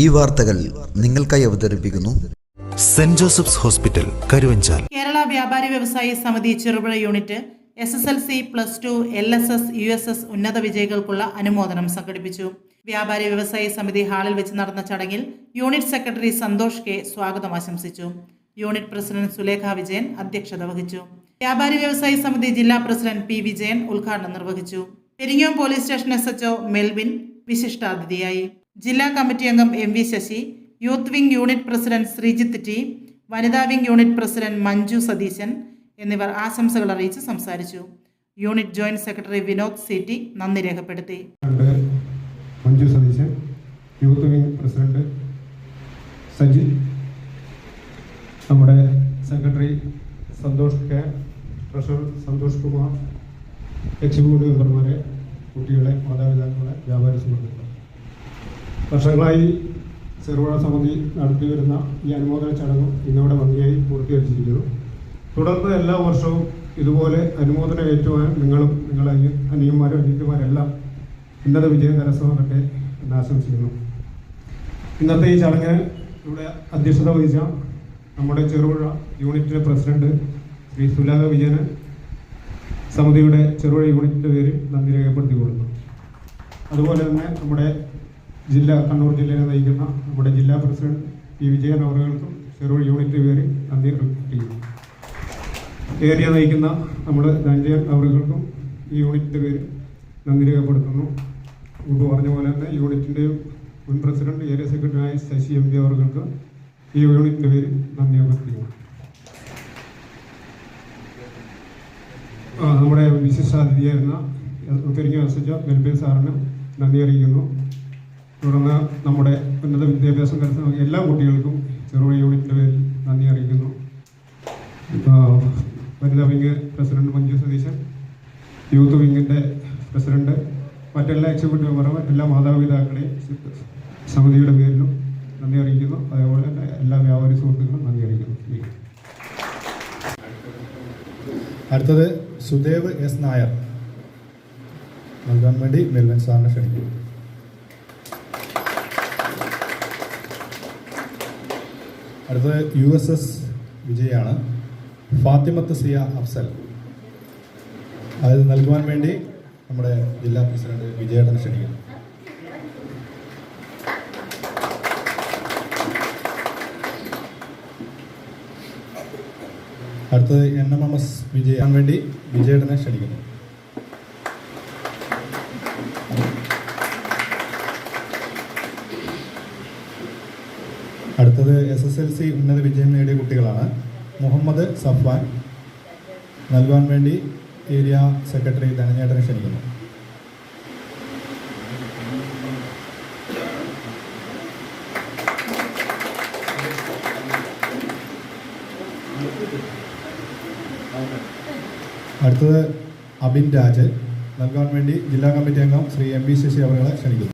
ഈ വാർത്തകൾ നിങ്ങൾക്കായി അവതരിപ്പിക്കുന്നു. Saint Joseph's Hospital Karuvanchal. Kerala വ്യാപാരി വ്യവസായി സമിതി Cherupuzha unit S S L C plus two L S S U S S ഉന്നത വിജയികൾക്കുള്ള അനുമോദനം സംഘടിപ്പിച്ചു. വ്യാപാരി വ്യവസായി സമിതി ഹാളിൽ വെച്ച് നടന്ന ചടങ്ങിൽ യൂണിറ്റ് സെക്രട്ടറി സന്തോഷ് കെ സ്വാഗതം ആശംസിച്ചു. യൂണിറ്റ് പ്രസിഡന്റ് സുലേഖ വിജയൻ അധ്യക്ഷത വഹിച്ചു. വ്യാപാരി വ്യവസായി സമിതി ജില്ലാ പ്രസിഡന്റ് പി വിജയൻ ഉദ്ഘാടനം നിർവഹിച്ചു. Peringome police station S HO Melvin വിശിഷ്ടാതിഥിയായി. ജില്ലാ കമ്മിറ്റി അംഗം M V Sasi youth wing unit president Sreejith T വനിതാ wing unit president Manju Satheesan എന്നിവർ ആശംസകൾ അറിയിച്ച് സംസാരിച്ചു. Unit joint secretary Vinod C T നന്ദി രേഖപ്പെടുത്തി. Manju Satheesan youth wing president Saji നമ്മുടെ secretary Santhosh K treasurer Santhosh Kumar executive മെമ്പർമാരെ കുട്ടികളെ മാതാപിതാക്കളെ വ്യാപാര സുഹൃത്തുക്കളെ. വർഷങ്ങളായി ചെറുപുഴ സമിതി നടത്തി വരുന്ന ഈ അനുമോദന ചടങ്ങ് ഇന്നിവിടെ ഭംഗിയായി പൂർത്തീകരിച്ചിരിക്കുന്നു. തുടർന്ന് എല്ലാ വർഷവും ഇതുപോലെ അനുമോദനം ഏറ്റുവാൻ നിങ്ങളും നിങ്ങളെ അനിയ അനിയന്മാരും അനിയന്മാരെല്ലാം ഉന്നത വിജയം കരസ്ഥമാക്കട്ടെ എന്ന് ആശംസിക്കുന്നു. ഇന്നത്തെ ഈ ചടങ്ങിന് ഇവിടെ അധ്യക്ഷത വഹിച്ച നമ്മുടെ ചെറുപുഴ യൂണിറ്റിലെ പ്രസിഡന്റ് ശ്രീ സുലാഖ വിജയന് സമിതിയുടെ ചെറുപുഴ യൂണിറ്റിന്റെ പേരിൽ നന്ദി രേഖപ്പെടുത്തി കൊടുക്കുന്നു അതുപോലെ തന്നെ നമ്മുടെ ജില്ല കണ്ണൂർ ജില്ലയെ നയിക്കുന്ന നമ്മുടെ ജില്ലാ പ്രസിഡന്റ് പി. വിജയൻ അവറുകൾക്കും ചെറു യൂണിറ്റ് പേരിൽ നന്ദി ചെയ്യുന്നു ഏരിയ നയിക്കുന്ന നമ്മുടെ ധനജയൻ അവറുകൾക്കും ഈ യൂണിറ്റിന്റെ പേര് നന്ദി രേഖപ്പെടുത്തുന്നു. മുമ്പ് പറഞ്ഞ പോലെ തന്നെ യൂണിറ്റിന്റെ മുൻ പ്രസിഡന്റ് ഏരിയ സെക്രട്ടറിയായ ശശി എം പി അവർക്ക് ഈ യൂണിറ്റിന്റെ പേര് നന്ദി അഭ്യർത്ഥിക്കുന്നു നമ്മുടെ വിശിഷ്ടാതിഥിയായിരുന്ന ഒത്തിരി വസിച്ച വെൽഫെയർ സാറിന് നന്ദി അറിയിക്കുന്നു. തുടർന്ന് നമ്മുടെ ഉന്നത വിദ്യാഭ്യാസം കരുത്തുന്ന എല്ലാ കുട്ടികൾക്കും ചെറുപുഴ യൂണിറ്റിന്റെ പേരിൽ നന്ദി അറിയിക്കുന്നു. വനിതാ wing president Manju Satheesan youth വിങ്ങിന്റെ president മറ്റെല്ലാ എക്സിക്യൂട്ടീവ് മെമ്പറും എല്ലാ മാതാപിതാക്കളെയും സമിതിയുടെ പേരിലും നന്ദി അറിയിക്കുന്നു. അതേപോലെ തന്നെ എല്ലാ വ്യാപാരി സുഹൃത്തുക്കളും നന്ദി അറിയിക്കുന്നു. അടുത്തത് സുദേവ് എസ് നായർ. നൽകാൻ വേണ്ടി മെൽവൻ സാറിനെ ക്ഷണിക്കും അടുത്തത് യു എസ് എസ് വിജയാണ്. ഫാത്തിമത്ത് സിയ അഫ്സൽ. അത് നൽകുവാൻ വേണ്ടി നമ്മുടെ ജില്ലാ പ്രസിഡന്റ് വിജയേട്ടനെ ക്ഷണിക്കുന്നു. അടുത്തത് N M M S Vijayan വേണ്ടി വിജയേട്ടനെ ക്ഷണിക്കുന്നു. അടുത്തത് എസ് എസ് എൽ സി ഉന്നത വിജയം നേടിയ കുട്ടികളാണ്. മുഹമ്മദ് സഫ്വാൻ നൽകാൻ വേണ്ടി ഏരിയ സെക്രട്ടറി ധനഞ്ഞേട്ടനെ ക്ഷണിക്കുന്നു. അടുത്തത് അബിൻ രാജൻ നൽകാൻ വേണ്ടി ജില്ലാ കമ്മിറ്റി അംഗം ശ്രീ എം ബി ശശി അവരെ ക്ഷണിക്കുന്നു.